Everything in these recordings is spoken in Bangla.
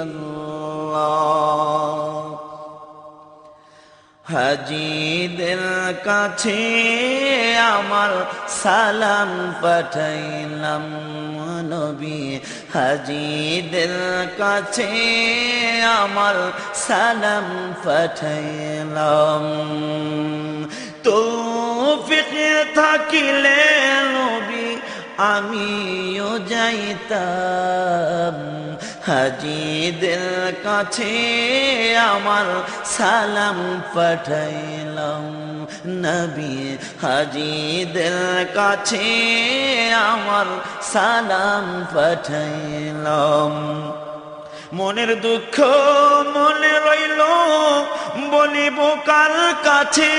الله হাজিদের কাছে আমার সালাম পাঠাইলাম নবী হাজিদের কাছে আমার সালাম পাঠাইলাম তৌফিক থাকিলে নবী আমিও যাইতাম হাজিদের কাছে আমার সালাম পাঠাইলাম। নবী হাজিদের কাছে আমার সালাম পাঠাইলাম। মনের দুঃখ মনে রইল, বলিব কাল কাছে?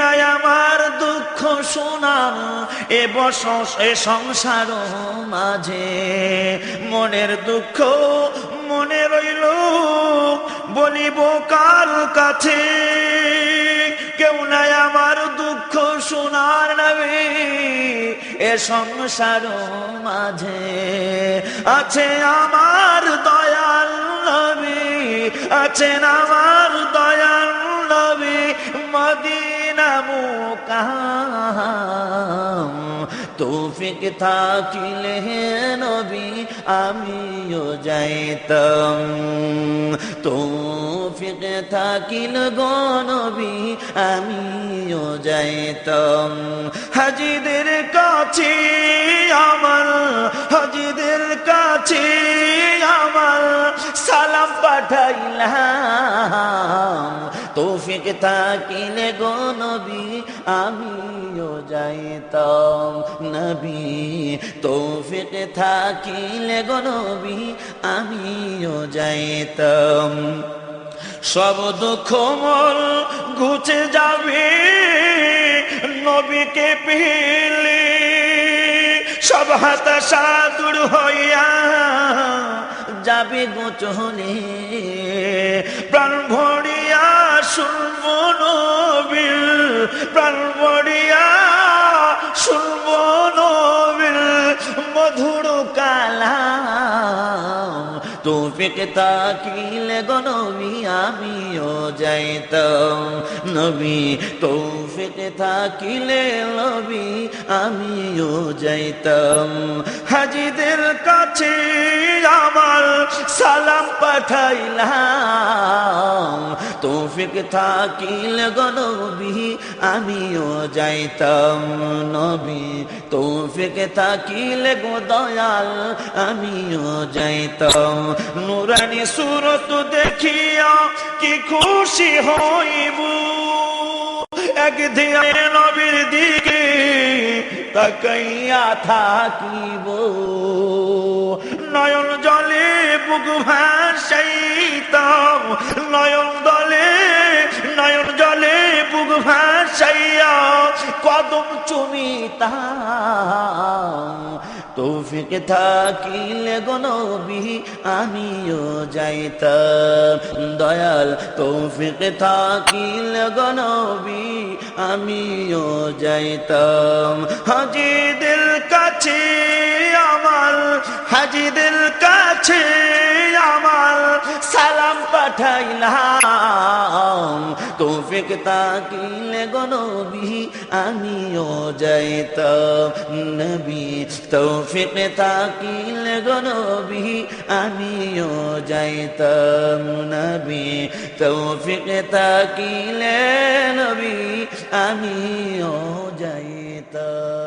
নাই আমার দুঃখ শোনার এ বস এ সংসার মাঝে। মনের দুঃখ মনে রইল, বলিব কাল কাছে? কেউ নাই আমার দুঃখ শোনার নবে এ সংসার মাঝে। আছে আমার দয়াল নবী আছেন আমার দয়াল নবী মদিনা মুকাম। তৌফিক থাকিলে নবী, আমিও যাইতাম। তৌফিক থাকিল গো নবী, আমিও যাইতাম। হাজিদের কাছে আমার, হাজিদের কাছে আমার সালাম পাঠাইলাম। তৌফিক থাকিলে গো নবী, আমিও যাইতাম। নবী, তৌফিক থাকিলে গো নবী, আমিও যাইতাম। সব দুঃখ মল ঘুচে যাবে, নবীকে পেলে সব হতাশা দূর হইয়া যাবে গোচলে প্রাণ শুনব নবীর প্রাণ ভরিয়া, শুনব নবীর মধুর কালাম। তোফিক তাকিলে গো নবী, আমিও যাইতাম। নবী, তৌফিক থাকিলে নবী, আমিও যাইতাম। হাজিদের কাছে আমার সালাম পাঠাইলাম। তৌফিক থাকিলে গো নবী, আমিও যাইতাম নবী। তৌফিক থাকিলে গো দয়াল, আমিও যাইতাম। নুরানি সুরত দেখিয়া কি খুশি হইব। একদিন নবীর দিকে তাকাইয়া থাকিব। নয়ন জলে বুক ভাসাইত নয়ন দলে নয়ন জলে বুক ভাসাইয়া কদম চুমিতাম। তৌফিক থাকিলে গনবি আমিও যাইতাম। দয়াল, তৌফিক থাকিলে গনবি আমিও যাইতাম। হাজিদের কাছে আমার, হাজিদের কাছে আমার সালাম পাঠাইলাম। তৌফিক তাকিলে গনবি আমিও যাইতাম। নবী, তৌফিক তাকিলে গনবি আমিও যাইতাম। নবী, তৌফিক তাকিলে নবী, আমিও যাইতাম।